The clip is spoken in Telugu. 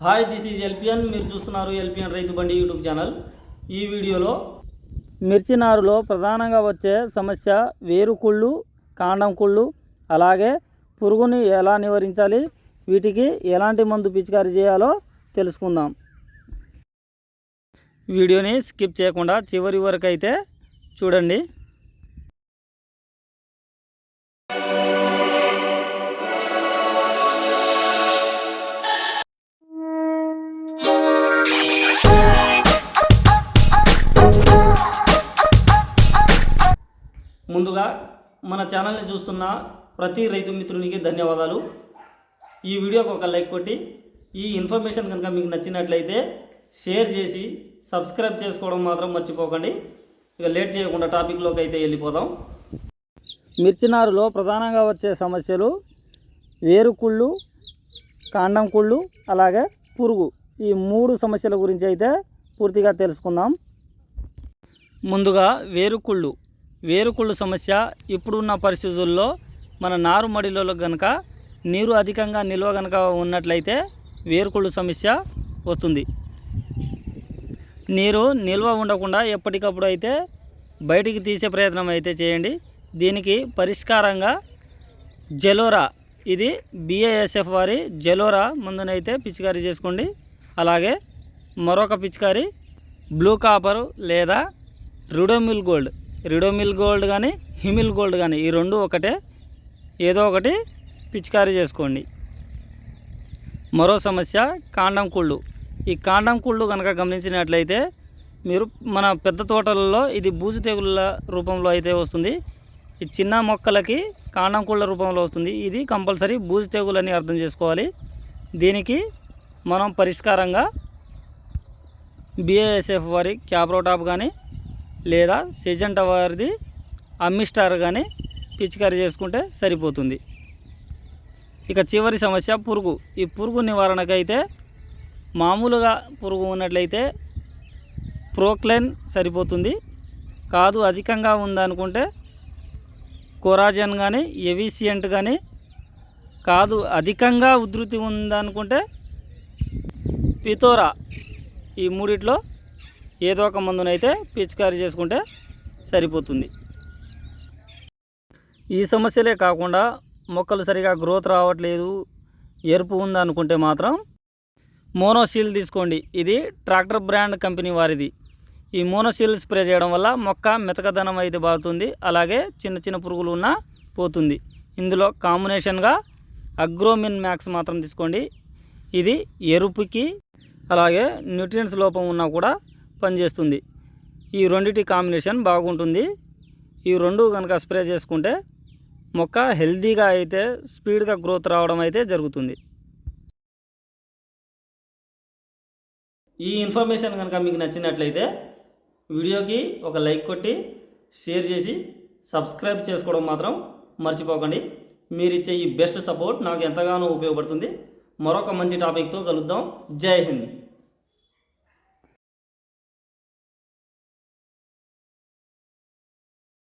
Hi this is LPN. మీరు చూస్తున్నారు ఎల్పిఎన్ రైతు బండి యూట్యూబ్ ఛానల్. ఈ వీడియోలో మిర్చి నారులో ప్రధానంగా వచ్చే సమస్య వేరు కుళ్ళు కాండం కుళ్ళు అలాగే పురుగుని ఎలా నివారించాలి వీటికి ఎలాంటి మందు పిచికారీ చేయాలో తెలుసుకుందాం. వీడియోని స్కిప్ చేయకుండా చివరి వరకు అయితే చూడండి. మన ఛానల్ని చూస్తున్న ప్రతి రైతు మిత్రునికి ధన్యవాదాలు. ఈ వీడియోకి ఒక లైక్ కొట్టి ఈ ఇన్ఫర్మేషన్ కనుక మీకు నచ్చినట్లయితే షేర్ చేసి సబ్స్క్రైబ్ చేసుకోవడం మాత్రం మర్చిపోకండి. ఇక లేట్ చేయకుండా టాపిక్లోకి అయితే వెళ్ళిపోదాం. మిర్చి నారులో ప్రధానంగా వచ్చే సమస్యలు వేరు కుళ్ళు కాండం కుళ్ళు అలాగే పురుగు. ఈ మూడు సమస్యల గురించి అయితే పూర్తిగా తెలుసుకుందాం. ముందుగా వేరుకుళ్ళు వేరుకుళ్ళు సమస్య ఇప్పుడున్న పరిస్థితుల్లో మన నారుమడిలో కనుక నీరు అధికంగా నిల్వ కనుక ఉన్నట్లయితే వేరుకుళ్ళు సమస్య వస్తుంది. నీరు నిల్వ ఉండకుండా ఎప్పటికప్పుడు అయితే బయటికి తీసే ప్రయత్నం అయితే చేయండి. దీనికి పరిష్కారంగా జలోరా ఇది బిఏఎస్ఎఫ్ వారి జలోరా మందునైతే పిచికారీ చేసుకోండి. అలాగే మరొక పిచికారీ బ్లూ కాపరు లేదా రుడోమిల్ గోల్డ్. రిడోమిల్ గోల్డ్ కానీ హిమిల్ గోల్డ్ కానీ ఈ రెండు ఒకటే. ఏదో ఒకటి పిచికారీ చేసుకోండి. మరో సమస్య కాండం కుళ్ళు. ఈ కాండం కుళ్ళు కనుక గమనించినట్లయితే మీరు మన పెద్ద తోటలలో ఇది బూజు తెగుళ్ళ రూపంలో అయితే వస్తుంది. ఈ చిన్న మొక్కలకి కాండం కుళ్ళ రూపంలో వస్తుంది. ఇది కంపల్సరీ బూజు తెగులని అర్థం చేసుకోవాలి. దీనికి మనం పరిష్కారంగా బిఏఎస్ఎఫ్ వారి క్యాప్రోటాప్ కానీ లేదా సెజెంటా వారిది అమ్మిస్టార్ కానీ పిచికారీ చేసుకుంటే సరిపోతుంది. ఇక చివరి సమస్య పురుగు. ఈ పురుగు నివారణకైతే మామూలుగా పురుగు ఉన్నట్లయితే ప్రోక్లెన్ సరిపోతుంది. కాదు అధికంగా ఉందనుకుంటే కొరాజన్ కానీ ఎవిసియంట్ కానీ కాదు అధికంగా ఉధృతి ఉందనుకుంటే పితోరా ఈ మూడిట్లో ఏదో ఒక మందునైతే పిచికారీ చేసుకుంటే సరిపోతుంది. ఈ సమస్యలే కాకుండా మొక్కలు సరిగా గ్రోత్ రావట్లేదు ఎరుపు ఉందనుకుంటే మాత్రం మోనోసీల్ తీసుకోండి. ఇది ట్రాక్టర్ బ్రాండ్ కంపెనీ వారిది. ఈ మోనోసీల్ స్ప్రే చేయడం వల్ల మొక్క మెతకదనం అయితే బాగుతుంది అలాగే చిన్న చిన్న పురుగులు ఉన్నా పోతుంది. ఇందులో కాంబినేషన్గా అగ్రోమిన్ మ్యాక్స్ మాత్రం తీసుకోండి. ఇది ఎరుపుకి అలాగే న్యూట్రియంట్స్ లోపం ఉన్నా కూడా పనిచేస్తుంది. ఈ రెండిటి కాంబినేషన్ బాగుంటుంది. ఈ రెండు కనుక స్ప్రే చేసుకుంటే మొక్క హెల్దీగా అయితే స్పీడ్గా గ్రోత్ రావడం అయితే జరుగుతుంది. ఈ ఇన్ఫర్మేషన్ కనుక మీకు నచ్చినట్లయితే వీడియోకి ఒక లైక్ కొట్టి షేర్ చేసి సబ్స్క్రైబ్ చేసుకోవడం మాత్రం మర్చిపోకండి. మీరు ఇచ్చే ఈ బెస్ట్ సపోర్ట్ నాకు ఎంతగానో ఉపయోగపడుతుంది. మరొక మంచి టాపిక్తో కలుద్దాం. జై హింద్.